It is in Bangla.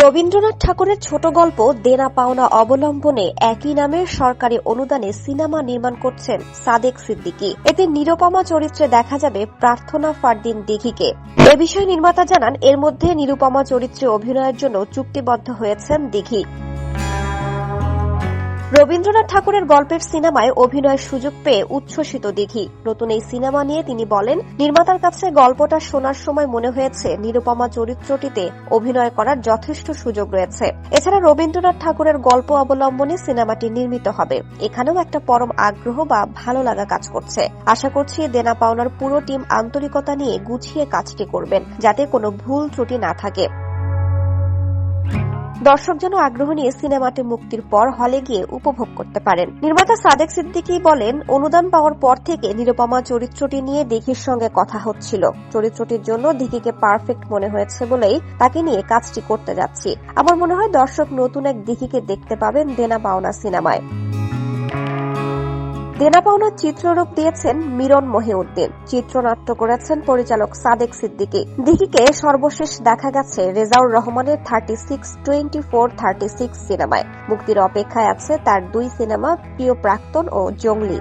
রবীন্দ্রনাথ ঠাকুরের ছোট গল্প দেনা পাওনা অবলম্বনে একই নামে সরকারি অনুদানে সিনেমা নির্মাণ করছেন সাদেক সিদ্দিকী। এতে নিরুপমা চরিত্রে দেখা যাবে প্রার্থনা ফারদিন দিঘিকে। এ বিষয়ে নির্মাতা জানান, এর মধ্যে নিরুপমা চরিত্রে অভিনয়ের জন্য চুক্তিবদ্ধ হয়েছেন দিঘি। রবীন্দ্রনাথ ঠাকুরের গল্পের সিনেমায় অভিনয়ের সুযোগ পেয়ে উচ্ছ্বসিত দিঘি। নতুন এই সিনেমা নিয়ে তিনি বলেন, নির্মাতার কাছে গল্পটা শোনার সময় মনে হয়েছে, নিরুপমা চরিত্রটিতে অভিনয় করার যথেষ্ট সুযোগ রয়েছে। এছাড়া রবীন্দ্রনাথ ঠাকুরের গল্প অবলম্বনে সিনেমাটি নির্মিত হবে। এখানেও একটা পরম আগ্রহ বা ভালো লাগা কাজ করছে। আশা করছি দেনা পাওনার পুরো টিম আন্তরিকতা নিয়ে গুছিয়ে কাজটি করবেন, যাতে কোনো ভুল ত্রুটি না থাকে। দর্শক যেন আগ্রহ নিয়ে সিনেমাটি মুক্তির পর হলে গিয়ে উপভোগ করতে পারেন। নির্মাতা সাদেক সিদ্দিকী বলেন, অনুদান পাওয়ার পর থেকে নিরুপমা চরিত্রটি নিয়ে দিঘির সঙ্গে কথা হচ্ছিল। চরিত্রটির জন্য দিঘিকে পারফেক্ট মনে হয়েছে বলেই তাকে নিয়ে কাজটি করতে যাচ্ছি। আমার মনে হয় দর্শক নতুন এক দিঘিকে দেখতে পাবেন দেনা পাওনা সিনেমায়। দেনা পাওনার চিত্ররূপ দিয়েছেন মিরন মহিউদ্দিন। চিত্রনাট্য করেছেন পরিচালক সাদেক সিদ্দিকি। দিঘিকে সর্বশেষ দেখা গেছে রেজাউর রহমানের thirty six twenty four thirty six সিনেমায়। মুক্তির অপেক্ষায় আছে তার দুই সিনেমা, প্রিয় প্রাক্তন ও জঙ্গলি।